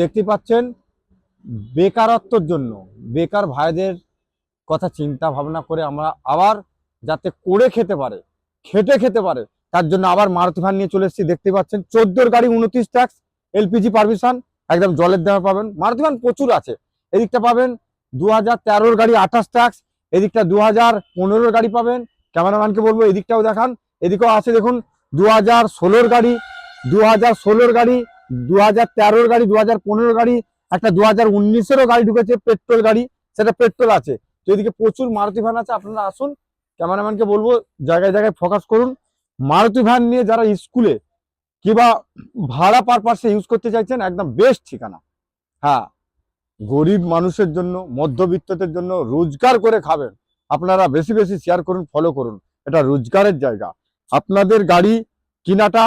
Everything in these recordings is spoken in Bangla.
দেখতে পাচ্ছেন বেকারত্বর জন্য। বেকার ভাইদের কথা চিন্তা ভাবনা করে আমরা আবার যাতে করে খেতে পারে, খেটে খেতে পারে, তার জন্য আবার মারুতি ভ্যান নিয়ে চলে এসেছি। দেখতে পাচ্ছেন চোদ্দোর গাড়ি, উনত্রিশ ট্যাক্স এলপিজি পারমিশন একদম জলের দামে পাবেন। মারুতি প্রচুর আছে। এদিকটা পাবেন দু হাজার তেরোর গাড়ি, আঠাশ ট্যাক্স এদিকটা দু হাজার পনেরোর গাড়ি পাবেন। ক্যামেরাম্যানকে বলব, এদিকটাও দেখান। এদিকেও আছে, দেখুন দু হাজার ষোলোর গাড়ি দু হাজার ষোলোর গাড়ি দু হাজার তেরোর গাড়ি দু হাজার পনেরোর গাড়ি, একটা দু হাজার উনিশেরও গাড়ি ঢুকেছে, পেট্রোল গাড়ি, সেটা পেট্রোল আছে। তো এদিকে প্রচুর মারুতি ভ্যান আছে, আপনারা আসুন, ক্যামেরাম্যানকে বলব, জায়গায় জায়গায় ফোকাস করুন। মারুতি ভ্যান নিয়ে যারা স্কুলে কিংবা ভাড়া পারপাসে ইউজ করতে চাইছেন, একদম বেস্ট ঠিকানা। হ্যাঁ গরিব মানুষের জন্য, মধ্যবিত্তদের জন্য রোজগার করে খাবেন। আপনারা বেশি বেশি শেয়ার করুন ফলো করুন। এটা রোজগারের জায়গা। আপনাদের গাড়ি কিনাটা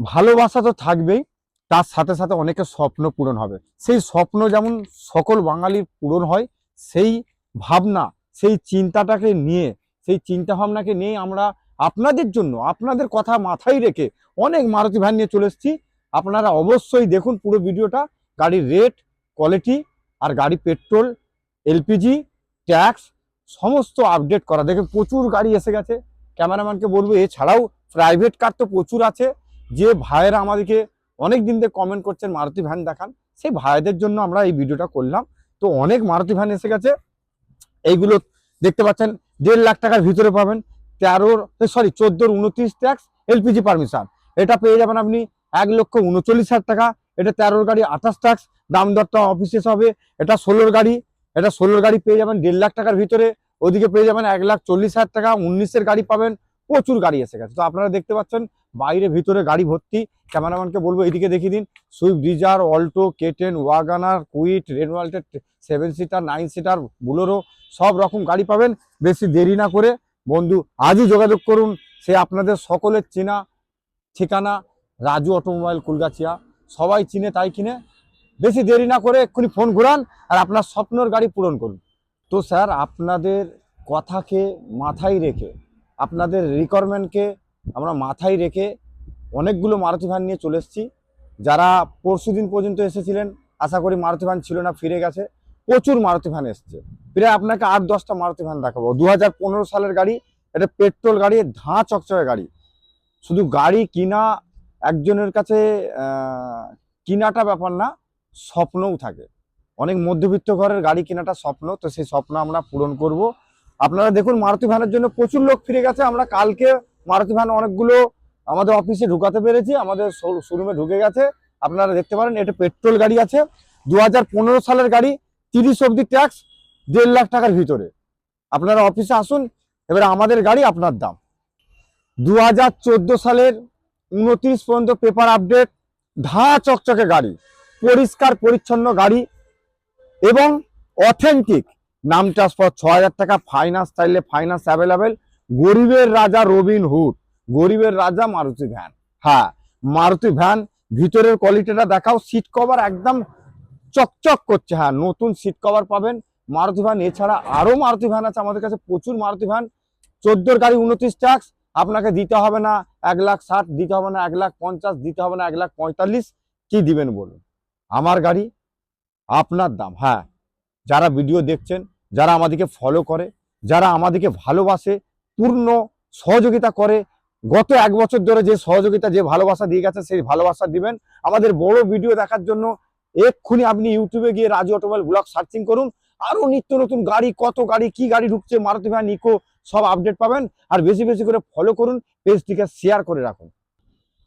ভালোবাসা তো থাকবেই, তার সাথে সাথে অনেকের স্বপ্ন পূরণ হবে। সেই স্বপ্ন যেমন সকল বাঙালির পূরণ হয়, সেই ভাবনা, সেই চিন্তাটাকে নিয়ে, সেই চিন্তা ভাবনাকে নিয়ে আমরা আপনাদের জন্য, আপনাদের কথা মাথায় রেখে অনেক মারুতি ভ্যান নিয়ে চলে এসেছি। আপনারা অবশ্যই দেখুন পুরো ভিডিওটা। গাড়ির রেট কোয়ালিটি আর গাড়ি পেট্রোল এলপিজি ট্যাক্স সমস্ত আপডেট করা। দেখে প্রচুর গাড়ি এসে গেছে। ক্যামেরাম্যানকে বলব, এছাড়াও প্রাইভেট কার তো প্রচুর আছে। যে ভাইয়েরা আমাদেরকে অনেক দিন থেকে কমেন্ট করছেন, মারুতি ভ্যান দেখান, সেই ভাইদের জন্য আমরা এই ভিডিওটা করলাম। তো অনেক মারুতি ভ্যান এসে গেছে। এইগুলো দেখতে পাচ্ছেন, দেড় লাখ টাকার ভিতরে পাবেন। তেরোর সরি চোদ্দোর উনত্রিশ ট্যাক্স এলপিজি পারমিশন এটা পেয়ে যাবেন আপনি এক লক্ষ উনচল্লিশ হাজার টাকা। এটা তেরোর গাড়ি আঠাশ ট্যাক্স দাম দরটা অফিসে হবে। এটা ষোলোর গাড়ি, এটা ষোলোর গাড়ি পেয়ে যাবেন দেড় লাখ টাকার ভিতরে। ওদিকে পেয়ে যাবেন এক লাখ চল্লিশ হাজার টাকা, উনিশের গাড়ি পাবেন। প্রচুর গাড়ি এসে গেছে। তো আপনারা দেখতে পাচ্ছেন, বাইরে ভিতরে গাড়ি ভর্তি। ক্যামেরাম্যানকে বলব এইদিকে দেখিয়ে দিন, Swift, Dzire, Alto, K ten, WagonR, Kwid, রেনওয়াল্টেড, seven seater, nine seater, Bolero, সব রকম গাড়ি পাবেন। বেশি দেরি না করে। বন্ধু, আজই যোগাযোগ করুন। সে আপনাদের সকলের চেনা ঠিকানা, রাজু অটোমোবাইল, কুলগাছিয়া। সবাই চিনে তাই কিনে। বেশি দেরি না করে এক্ষুনি ফোন ঘুরান আর আপনার স্বপ্নর গাড়ি পূরণ করুন। তো স্যার, আপনাদের কথাকে মাথায় রেখে আপনাদের রিকোয়ারমেন্টকে আমরা মাথায় রেখে অনেকগুলো মারুতি ভ্যান নিয়ে চলে এসেছি। যারা পরশু দিন পর্যন্ত এসেছিলেন, আশা করি মারুতি ভ্যান ছিল না, ফিরে গেছে। প্রচুর মারুতি ভ্যান এসছে। প্রায় আপনাকে আট, দশটা মারুতি ভ্যান দেখাবো। দু হাজার পনেরো সালের গাড়ি, এটা পেট্রোল গাড়ি, ধাঁ চকচকে গাড়ি। শুধু গাড়ি কিনা, একজনের কাছে কিনাটা ব্যাপার না, স্বপ্নও থাকে। অনেক মধ্যবিত্ত ঘরের গাড়ি কেনাটা স্বপ্ন, তো সেই স্বপ্ন আমরা পূরণ করব। আপনারা দেখুন, মারুতি ভ্যানের জন্য প্রচুর লোক ফিরে গেছে। আমরা কালকে মারুতি ভ্যান অনেকগুলো আমাদের অফিসে ঢুকাতে পেরেছি। আমাদের শোরুমে ঢুকে গেছে। আপনারা দেখতে পারেন, এটা পেট্রোল গাড়ি আছে। দু হাজার পনেরো সালের গাড়ি, তিরিশ অব্দি ট্যাক্স দেড় লাখ টাকার ভিতরে। আপনারা অফিসে আসুন, এবারে আমাদের গাড়ি, আপনার দাম। দু হাজার চোদ্দ সালের উনত্রিশ পর্যন্ত পেপার আপডেট ধা চকচকে গাড়ি, পরিষ্কার, পরিচ্ছন্ন গাড়ি এবং অথেন্টিক নাম চাষ ট্রান্সফার ছ হাজার টাকা ফাইন্যান্স চাইলে ফাইন্যান্স অ্যাভেলেবেল গরিবের রাজা রবিন হুড। গরিবের রাজা মারুতি ভ্যান। হ্যাঁ মারুতি ভ্যান, ভিতরের কোয়ালিটিটা দেখাও। সিট কভার একদম চকচক করছে। হ্যাঁ নতুন সিট কভার পাবেন। মারুতি ভ্যান, এছাড়া আরও মারুতি ভ্যান আছে আমাদের কাছে। প্রচুর মারুতি ভ্যান। চোদ্দোর গাড়ি, উনত্রিশ ট্যাক্স আপনাকে দিতে হবে না এক লাখ ষাট, দিতে হবে না এক লাখ পঞ্চাশ, দিতে হবে না এক লাখ পঁয়তাল্লিশ। কি দিবেন বলুন? আমার গাড়ি, আপনার দাম। হ্যাঁ যারা ভিডিও দেখছেন, যারা আমাদেরকে ফলো করে, যারা আমাদেরকে ভালোবাসে, পূর্ণ সহযোগিতা করে, গত এক বছর ধরে যে সহযোগিতা, যে ভালোবাসা দিয়ে গেছে, সেই ভালোবাসা দিবেন। আমাদের বড় ভিডিও দেখার জন্য এক্ষুনি আপনি ইউটিউবে গিয়ে রাজু অটোমোবাইল ব্লগ সার্চিং করুন। আরও নিত্য নতুন গাড়ি, কত গাড়ি, কি গাড়ি ঢুকছে, মারুতি ভ্যান ইকো সব আপডেট পাবেন। আর বেশি বেশি করে ফলো করুন পেজটিকে শেয়ার করে রাখুন।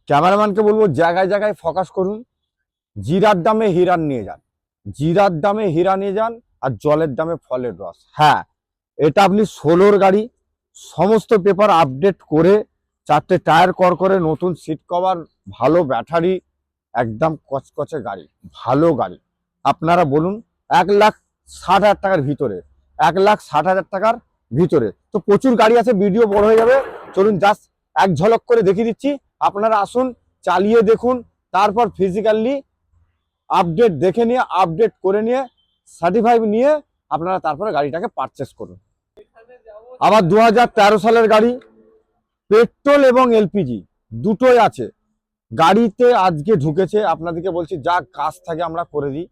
ক্যামেরাম্যানকে বলব, জায়গায় জায়গায় ফোকাস করুন, জিরার দামে হিরার নিয়ে যান। জিরার দামে হীরা নিয়ে যান আর জলের দামে ফলের রস। হ্যাঁ এটা আপনি ষোলোর গাড়ি, সমস্ত পেপার আপডেট করে চারটে টায়ার কর করে নতুন সিট কভার ভালো ব্যাটারি একদম কচকচে গাড়ি, ভালো গাড়ি। আপনারা বলুন, এক লাখ ষাট হাজার টাকার ভিতরে, এক লাখ ষাট হাজার টাকার ভিতরে। তো প্রচুর গাড়ি আছে ভিডিও বড় হয়ে যাবে। চলুন জাস্ট এক ঝলক করে দেখিয়ে দিচ্ছি। আপনারা আসুন, চালিয়ে দেখুন, তারপর ফিজিক্যালি আপডেট দেখে নিয়ে আপডেট করে নিয়ে সার্টিফাই নিয়ে আপনারা তারপরে গাড়িটাকে পারচেস করুন। আবার দু হাজার তেরো সালের গাড়ি, পেট্রোল এবং এলপিজি দুটোই আছে। গাড়িতে আজকে ঢুকেছে, আপনাদেরকে বলছি, যা কাজ থাকে আমরা করে দিই।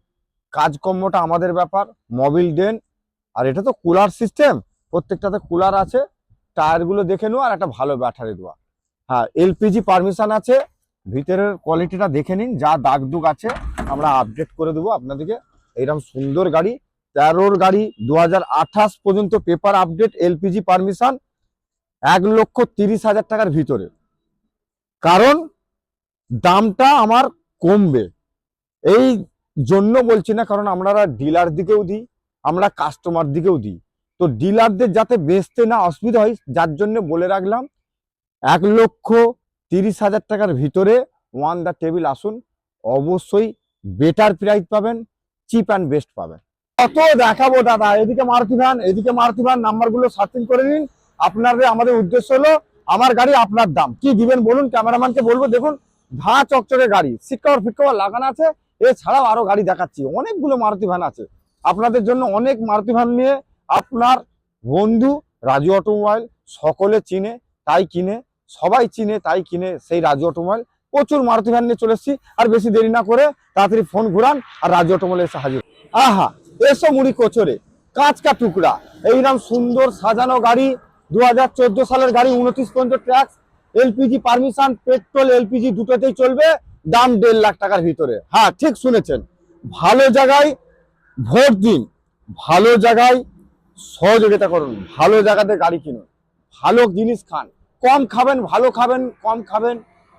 কাজকর্মটা আমাদের ব্যাপার মোবিল ডেন আর এটা তো কুলার সিস্টেম প্রত্যেকটাতে কুলার আছে। টায়ারগুলো দেখে নেওয়া আর একটা ভালো ব্যাটারি দেওয়া। হ্যাঁ এলপিজি পারমিশন আছে। ভিতরের কোয়ালিটিটা দেখে নিন, যা দাগ দুগ আছে, আমরা আপডেট করে দেবো আপনাদেরকে। এইরকম সুন্দর গাড়ি, তেরোর গাড়ি দু হাজার আঠাশ পর্যন্ত পেপার আপডেট এলপিজি পারমিশন এক লক্ষ তিরিশ হাজার টাকার ভিতরে। কারণ, দামটা আমার কমবে। এই জন্য বলছি না, কারণ আমরা ডিলার দিকেও দিই, আমরা কাস্টমার দিকেও দিই। তো ডিলারদের যাতে বেচতে না অসুবিধা হয়, যার জন্য বলে রাখলাম, এক লক্ষ তিরিশ হাজার টাকার ভিতরে ওয়ান দ্য টেবিল আসুন। অবশ্যই বেটার প্রাইস পাবেন চিপ অ্যান্ড বেস্ট পাবেন। কত দেখাবো দাদা? এদিকে মারুতি ভ্যান, এদিকে মারুতি ভ্যান নাম্বারগুলো সার্চিং করে নিন। আপনাদের, আমাদের উদ্দেশ্য হলো, আমার গাড়ি আপনার দাম। কি দিবেন বলুন ক্যামেরাম্যানকে বলব, দেখুন, ধা চকচকে গাড়ি সিট কভার ফিট লাগানো আছে। এছাড়াও আরও গাড়ি দেখাচ্ছি। অনেকগুলো মারুতি ভ্যান আছে। আপনাদের জন্য অনেক মারুতি ভ্যান নিয়ে আপনার বন্ধু রাজু অটোমোবাইল সকলে চিনে, তাই কিনে সবাই চিনে, তাই কিনে সেই রাজু অটোমোবাইল। প্রচুর মারুতি ভ্যান নিয়ে চলে এসেছি, আর বেশি দেরি না করে তাড়াতাড়ি ফোন ঘুরান আর রাজু অটোমোবাইল এসে হাজির আহা, এসো মুড়ি কোচরে, কাঁচকা টুকরা এইরকম সুন্দর সাজানো গাড়ি দু হাজার চোদ্দ সালের গাড়ি, উনত্রিশ পর্যন্ত tax LPG permission, petrol, LPG দুটোতেই চলবে, দাম দেড় লাখ টাকার ভিতরে। হ্যাঁ ঠিক শুনেছেন, ভালো জায়গায় ভোট দিন, ভালো জায়গায় সহযোগিতা করুন, ভালো জায়গাতে গাড়ি কিনুন, ভালো জিনিস খান। কম খাবেন, ভালো খাবেন, কম খাবেন,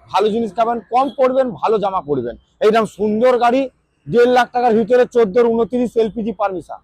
ভালো জিনিস খাবেন, কম পড়বেন, ভালো জামা পরবেন এইরকম সুন্দর গাড়ি, দেড় লাখ টাকার ভিতরে চোদ্দোর উনত্রিশ এলপিজি পারমিশন